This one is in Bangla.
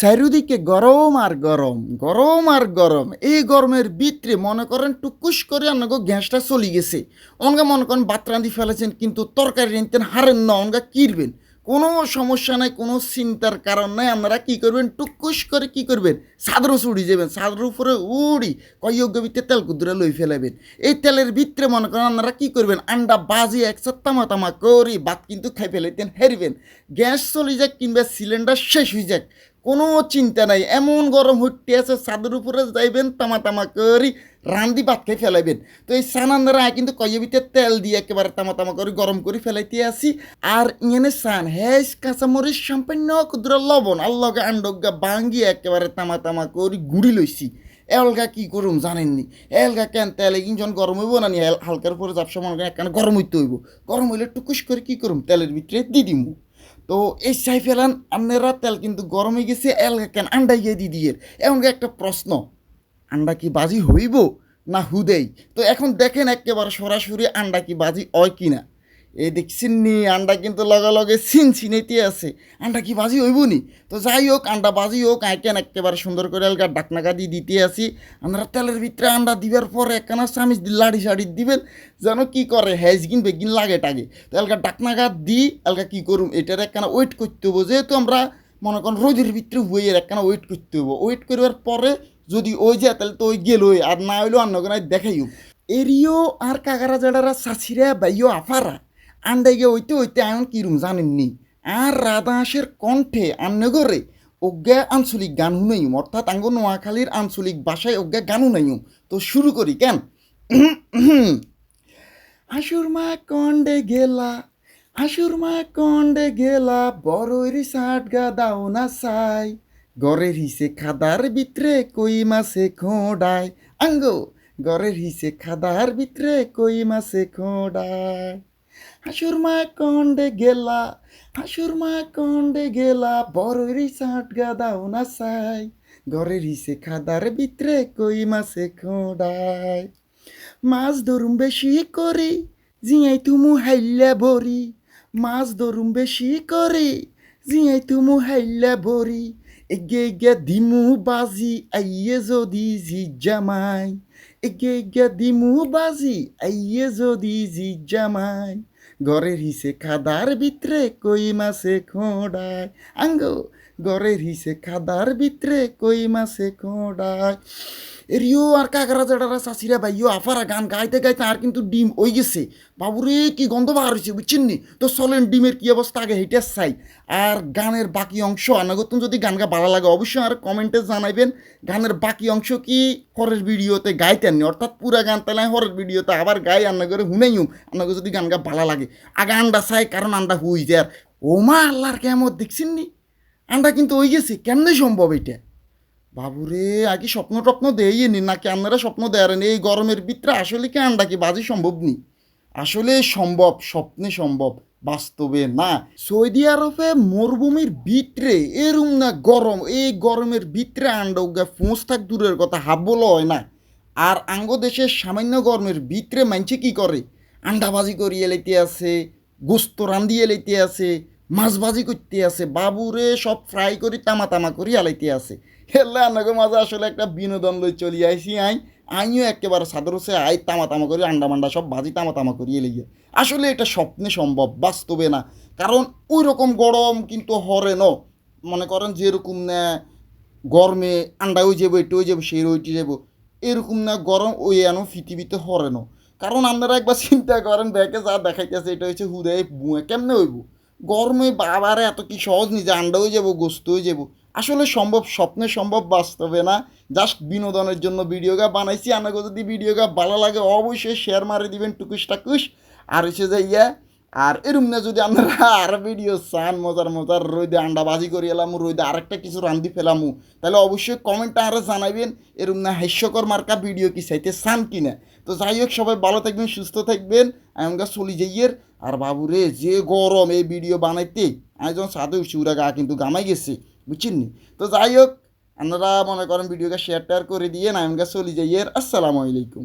চারিদিকে গরম আর গরম গরম আর গরম। এই গরমের ভিতরে মনে করেন টুকুস করে আপনাকে গ্যাসটা চলে গেছে। অনগা মনে করেন ভাত রাঁধি ফেলেছেন, কিন্তু তরকারি রাঁধতেন হারেন না, অনগা কিরবেন? কোনো সমস্যা নাই, কোনো চিন্তার কারণ নাই, আপনারা কী করবেন? টুকুস করে কি করবেন? চাদর উড়ি যাবেন সাদর উপরে উড়ি কয়োগ্য ভিতরে তেল কুদুরে লই ফেলাবেন। এই তেলের ভিতরে মনে করেন আপনারা কী করবেন? আন্ডা বাজি একসাথে তামা তামা করি, ভাত কিন্তু খাই ফেলাইতেন, হেরবেন। গ্যাস চলে যাক কিংবা সিলিন্ডার শেষ হয়ে যাক কোনো চিন্তা নাই। এমন গরম হইতে আছে ছাদের উপরে যাইবেন তামা তামা করি রান্ধি ভাত খেয়ে ফেলাইবেন। তো এই সানান্দারা কিন্তু কয়ে ভিতরে তেল দিয়ে একেবারে তামা তামা করে, গরম করে ফেলাইতে আসি। আর ইয়ানে সান হ্যাস কাঁচামরিচ সম্পূর্ণ ক্ষুদ্র লবণ আল্লগা আন্ডগা বাঙ্গি একেবারে তামা তামা করে গুড়ি লইছি। এলগা কি করুম জানেননি? এলগা কেন তেল কিনজন যখন গরম হইব না হালকার উপরে জাপসা মনে একখানে গরম হইতে হইব। গরম হইলে টুকুস করে কি করুম? তেলের ভিতরে দি দিমু। তো এই চাই ফেলান আপনারা তেল কিন্তু গরমে গেছে এল কেন আন্ডা গিয়ে দি দিয়ে? এমন একটা প্রশ্ন, আন্ডা কি বাজি হইব না হুদেই? তো এখন দেখেন একেবারে সরাসরি আন্ডা কি বাজি অয় কি এই দেখছেন নি, আন্ডা কিন্তু লগে লগে সিন সিনেতে আছে। আন্ডা কি বাজি হইব নি? তো যাই হোক, আন্ডা বাজি হোক, আইকেন একেবারে সুন্দর করে এলগা ডাকনাকা দিয়ে দিতে আসি আপনারা তেলের ভিতরে আন্ডা দিবার পরে একখানা চামিচ দি লাড়ি সাড়ি দিবেন, যেন কি করে, হেজ গিন বেগিন লাগে টাগে। তো এলগা ডাকনাকা দি এলগা কি করুম, এটার একখানা ওয়েট করতে হব যেহেতু আমরা মনে করেন রোদের ভিতরে হইয়ে একখানা ওয়েট করতে হব ওয়েট করবার পরে যদি ওই যায়, তাহলে তো ওই গেলই, আর না হইলেও অন্য কোনো দেখাইও। এরিও আর কাকারা জাডারা চাষিরা বাইও আফারা আন্ডাই গিয়ে ওইতে ওইতে এখন কিরম জানেননি আর রাধাহাঁসের কণ্ঠে আন্নগরে অজ্ঞা আঞ্চলিক গান শুনাইম, অর্থাৎ আঙ্গ নোয়াখালীর আঞ্চলিক ভাষায় অজ্ঞা গান শুনাইম। তো শুরু করি, কেন? হাসুর মা কন্ডে গেলা হাসুর মা কণ্ডে গেলা বড়ইর সাট গা দাও না সাই গড়ের হিসে খাদার ভিতরে কই মাসে খোঁড়ায় আঙ্গ গড়ের হিসে খাদার ভিতরে কই মাসে খোঁড়ায় হাসুর মা কন্ডে গেলা, হাসুর মা কন্ডে গেলা বড়ইর সাট গা দাও না সাই গড়ের হিসে খাদার ভিতরে কই মাসে খোঁড়ায় মাছ ধরুম বেশি করি, জিয়াই তুমু হাইল্লা বরি মাছ ধরুম বেশি করি, জিয়াই তুমু হাইল্লা বরি এগে এগে দিমু বাজি আইয়ে যদি জি জামাই এগে এগে দিমু বাজি আইয়ে যদি জি জামাই ঘরের হিসে খাদার ভিতরে কই মাসে খোঁড়ায়। আঙ্গ, ঘরের হিসে খাদার ভিতরে কই মাসে খোঁড়ায়। এরিও আর কাকারা জাডারা চাষিরা ভাইও আফারা গান গাইতে গাইতে আর কিন্তু ডিম ওই গেছে। বাবুরে কি গন্ধ বার হয়েছে বুঝছেন নি? তো চলেন ডিমের কি অবস্থা আগে হেঁটে চাই। আর গানের বাকি অংশ, আনাগতন যদি গান গা ভালো লাগে অবশ্যই আর কমেন্টে জানাইবেন। গানের বাকি অংশ কি হরের ভিডিওতে গাইতেননি? অর্থাৎ পুরা গান তাহলে হরের ভিডিওতে আবার গাই, আন্না করে হুনাইম আন্নাকে যদি গান গা ভালো লাগে। আগে আন্ডা চাই, কারণ আন্ডা হুই যায় আর ও মা আল্লাহর কেমন দেখছেন নি আন্ডা কিন্তু ওই গেছে, কেমনে সম্ভব এটা? বাবুরে, আগে স্বপ্ন টপ্ন দেই নি নাকি আপনারা স্বপ্ন দেয়ারেন? এই গরমের ভিতরে আসলে কি আন্ডা কি বাজি সম্ভব নি? আসলে সম্ভব, স্বপ্নে সম্ভব, বাস্তবে না। সৌদি আরবে মরুভূমির ভিতরে এরম না গরম, এই গরমের ভিতরে আন্ডা উগা ফোঁস থাক দূরের কথা হাবল হয় না। আর আঙ্গ দেশের সামান্য গরমের ভিতরে মানছে কি করে? আন্ডাবাজি করিয়ে লইতে আছে, গোস্ত রান্ধিয়ে লইতে আছে মাছ ভাজি করতে আছে, বাবুরে সব ফ্রাই করি তামা তামা করি আলাইতে আছে। হেল্লা আনাগো মাঝে আসলে একটা বিনোদন লই চলি আইসি আই। আইও একেবারে সাদর হচ্ছে আই তামা তামা করি আন্ডা মান্ডা সব ভাজি তামা তামা করিয়ে লেগে আসলে এটা স্বপ্নে সম্ভব, বাস্তবে না। কারণ ওই রকম গরম কিন্তু হরে ন। মনে করেন যেরকম না গরমে আন্ডা ওই যাব, একটু হয়ে যাব, সেই রইটি যাব, এরকম না গরম ওই এনো পৃথিবীতে হরে ন। কারণ আপনারা একবার চিন্তা করেন, ব্যাকে যা দেখাইতেছে, এটা হচ্ছে হুদায় বুয়ে, কেমনে হইব? গরমে বাবারে এত কি সহজ, নিজে আন্ডা হয়ে যাব, গোস্ত হয়ে যাব। আসলে সম্ভব, স্বপ্নে সম্ভব, বাস্তবে না। জাস্ট বিনোদনের জন্য ভিডিও গা বানাইছি আপনাকে যদি ভিডিও গা ভালো লাগে, অবশ্যই শেয়ার মারি দিবেন টুকুস টাকুস আর হচ্ছে যে ইয়া আর এরম না যদি আপনারা আর ভিডিও চান, মজার মজার রইদে আন্ডা বাজি করে এলাম রইদে আরেকটা কিছু রান্ধি ফেলামু, তাহলে অবশ্যই কমেন্টটা আরও জানাবেন এরম না হাস্যকর মার্কা ভিডিও কি চাইতে চান কি না তো যাই হোক, সবাই ভালো থাকবেন, সুস্থ থাকবেন। আমরা চলি যাইয়ের আর বাবুরে, যে গরম এই ভিডিও বানাইতে, আমি যখন উঠছি ওরা গা কিন্তু গামাই গেছে, বুঝছেন নি? তো যাই হোক, আপনারা মনে করেন ভিডিওটা শেয়ার টেয়ার করে দিয়ে আমরা চলি যাইয়ের আসসালামু আলাইকুম।